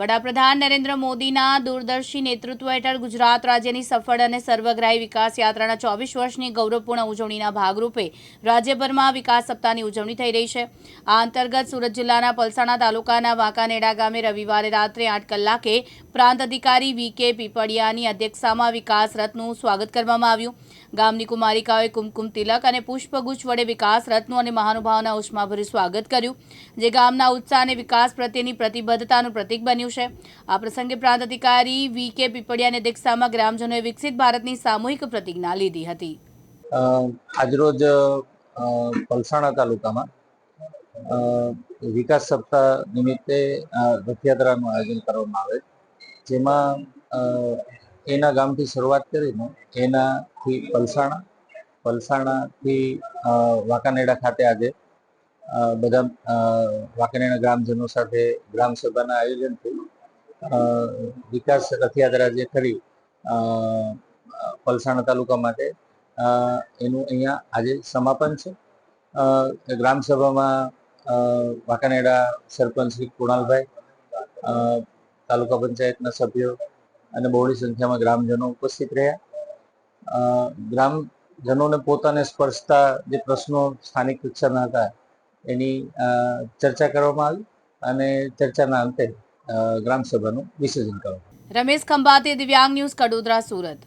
વડાપ્રધાન નરેન્દ્ર મોદીના દૂરદર્શી નેતૃત્વ હેઠળ ગુજરાત રાજ્યની સફળ અને સર્વગ્રાહી વિકાસ યાત્રાના ચોવીસ વર્ષની ગૌરવપૂર્ણ ઉજવણીના ભાગરૂપે રાજ્યભરમાં વિકાસ સપ્તાહની ઉજવણી થઈ રહી છે. આ અંતર્ગત સુરત જિલ્લાના પલસાણા તાલુકાના વાંકાનેડા ગામે રવિવારે રાત્રે આઠ કલાકે પ્રાંત અધિકારી વી કે પીપળિયાની અધ્યક્ષતામાં વિકાસ રથનું સ્વાગત કરવામાં આવ્યું. ગામની કુમારિકાઓએ કુમકુમ તિલક અને પુષ્પગુચ્છ વડે વિકાસ રથનું અને મહાનુભાવના ઉષ્માભર્યું સ્વાગત કર્યું, જે ગામના ઉત્સાહ અને વિકાસ પ્રત્યેની પ્રતિબદ્ધતાનું પ્રતીક બન્યું છે. આ પ્રસંગે પ્રાંત અધિકારી વી કે પીપળિયાની અધ્યક્ષતામાં ગ્રામજનોએ વિકસિત ભારતની સામૂહિક પ્રતિજ્ઞા લીધી હતી. આજરોજ પલસાણા તાલુકામાં વિકાસ સપ્તાહ નિમિત્તે રથયાત્રાનું આયોજન કરવામાં આવે. જેમાં એના ગામથી શરૂઆત કરીને એનાથી પલસાણા, પલસાણાથી વાંકાનેડા ખાતે આજે બધા વાંકાનેડા ગ્રામજનો સાથે ગ્રામ સભાના અ, વિકાસ રથયાત્રા જે ખરી પલસાણા તાલુકા માટે એનું અહીંયા આજે સમાપન છે. ગ્રામસભામાં ગ્રામ સભામાં વાંકાનેડા સરપંચ શ્રી કુણાલભાઈ તાલુકા પંચાયતના સભ્યો અને બહોળી સંખ્યામાં ગ્રામજનો ઉપસ્થિત રહ્યા. ગ્રામજનોને પોતાને સ્પર્શતા જે પ્રશ્નો સ્થાનિક કક્ષાના હતા એની ચર્ચા કરવામાં આવી અને ચર્ચાના અંતે અ, ગ્રામ સભાનું વિસર્જન કરવામાં. રમેશ ખંભાતે દિવ્યાંગ ન્યૂઝ કડોદરા સુરત